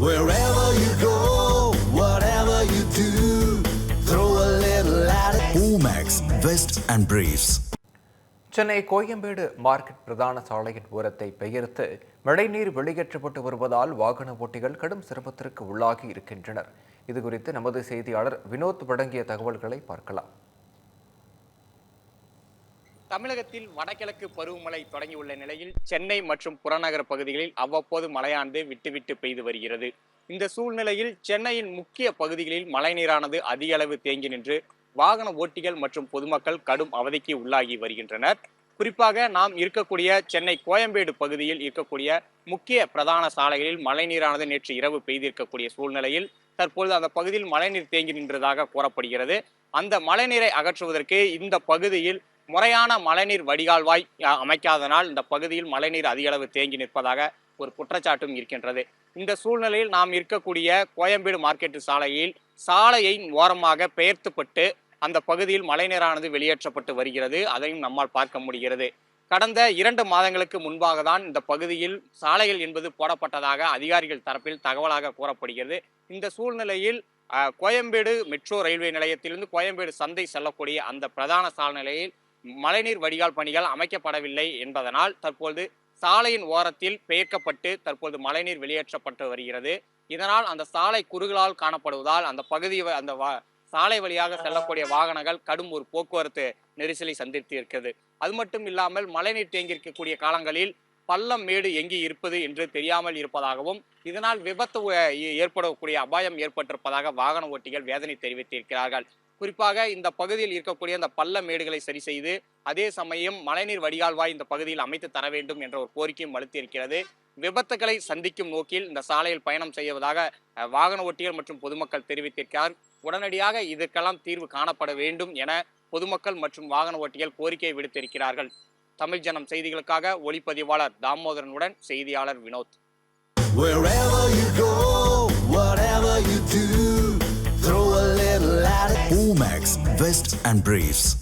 Wherever you go, whatever you do, throw a little at it. Omax, Vest and Briefs. Chennai Koyambedu market பிரதான சாலையின் ஓரத்தை பெயர்த்து மழைநீர் வெளியேற்றப்பட்டு வருவதால் வாகன ஓட்டிகள் கடும் சிரமத்திற்கு உள்ளாகி இருக்கின்றனர் இதுகுறித்து நமது செய்தியாளர் வினோத் வழங்கிய தகவல்களை பார்க்கலாம் தமிழகத்தில் வடகிழக்கு பருவமழை தொடங்கியுள்ள நிலையில் சென்னை மற்றும் புறநகர் பகுதிகளில் அவ்வப்போது மழையானது விட்டுவிட்டு பெய்து வருகிறது. இந்த சூழ்நிலையில் சென்னையின் முக்கிய பகுதிகளில் மழைநீரானது அதிக அளவு தேங்கி நின்று வாகன ஓட்டிகள் மற்றும் பொதுமக்கள் கடும் அவதிக்கு உள்ளாகி வருகின்றனர். குறிப்பாக நாம் இருக்கக்கூடிய சென்னை கோயம்பேடு பகுதியில் இருக்கக்கூடிய முக்கிய பிரதான சாலைகளில் மழைநீரானது நேற்று இரவு பெய்திருக்கக்கூடிய சூழ்நிலையில் தற்பொழுது அந்த பகுதியில் மழைநீர் தேங்கி நின்றதாக கூறப்படுகிறது. அந்த மழைநீரை அகற்றுவதற்கு இந்த பகுதியில் முறையான மழைநீர் வடிகால்வாய் அமைக்காதனால் இந்த பகுதியில் மழைநீர் அதிகளவு தேங்கி நிற்பதாக ஒரு குற்றச்சாட்டும் இருக்கின்றது. இந்த சூழ்நிலையில் நாம் இருக்கக்கூடிய கோயம்பேடு மார்க்கெட்டு சாலையில் சாலையை ஓரமாக பெயர்த்துப்பட்டு அந்த பகுதியில் மழைநீரானது வெளியேற்றப்பட்டு வருகிறது. அதையும் நம்மால் பார்க்க முடிகிறது. கடந்த இரண்டு மாதங்களுக்கு முன்பாக தான் இந்த பகுதியில் சாலைகள் என்பது போடப்பட்டதாக அதிகாரிகள் தரப்பில் தகவலாக கூறப்படுகிறது. இந்த சூழ்நிலையில் கோயம்பேடு மெட்ரோ ரயில்வே நிலையத்திலிருந்து கோயம்பேடு சந்தை செல்லக்கூடிய அந்த பிரதான சாலையில் மழைநீர் வடிகால் பணிகள் அமைக்கப்படவில்லை என்பதனால் தற்போது சாலையின் ஓரத்தில் பெயர்க்கப்பட்டு தற்போது மழைநீர் வெளியேற்றப்பட்டு வருகிறது. இதனால் அந்த சாலை குறுகலால் காணப்படுவதால் அந்த பகுதி அந்த சாலை வழியாக செல்லக்கூடிய வாகனங்கள் கடும் ஒரு போக்குவரத்து நெரிசலை சந்தித்து இருக்கிறது. அது மட்டும் இல்லாமல் மழைநீர் தேங்கியிருக்கக்கூடிய காலங்களில் பள்ளம் மேடு எங்கே இருப்பது என்று தெரியாமல் இருப்பதாகவும் இதனால் விபத்து ஏற்படக்கூடிய அபாயம் ஏற்பட்டிருப்பதாக வாகன ஓட்டிகள் வேதனை தெரிவித்திருக்கிறார்கள். குறிப்பாக இந்த பகுதியில் இருக்கக்கூடிய அந்த பள்ள மேடுகளை சரி செய்து அதே சமயம் மழைநீர் வடிகால்வாய் இந்த பகுதியில் அமைத்து தர வேண்டும் என்ற ஒரு கோரிக்கையும் வலுத்திருக்கிறது. விபத்துகளை சந்திக்கும் நோக்கில் இந்த சாலையில் பயணம் செய்வதாக வாகன ஓட்டிகள் மற்றும் பொதுமக்கள் தெரிவித்திருக்கிறார். உடனடியாக இதற்கெல்லாம் தீர்வு காணப்பட வேண்டும் என பொதுமக்கள் மற்றும் வாகன ஓட்டிகள் கோரிக்கை விடுத்திருக்கிறார்கள். தமிழ் ஜனம் செய்திகளுக்காக ஒளிப்பதிவாளர் தாமோதரனுடன் செய்தியாளர் வினோத். Vest and Briefs.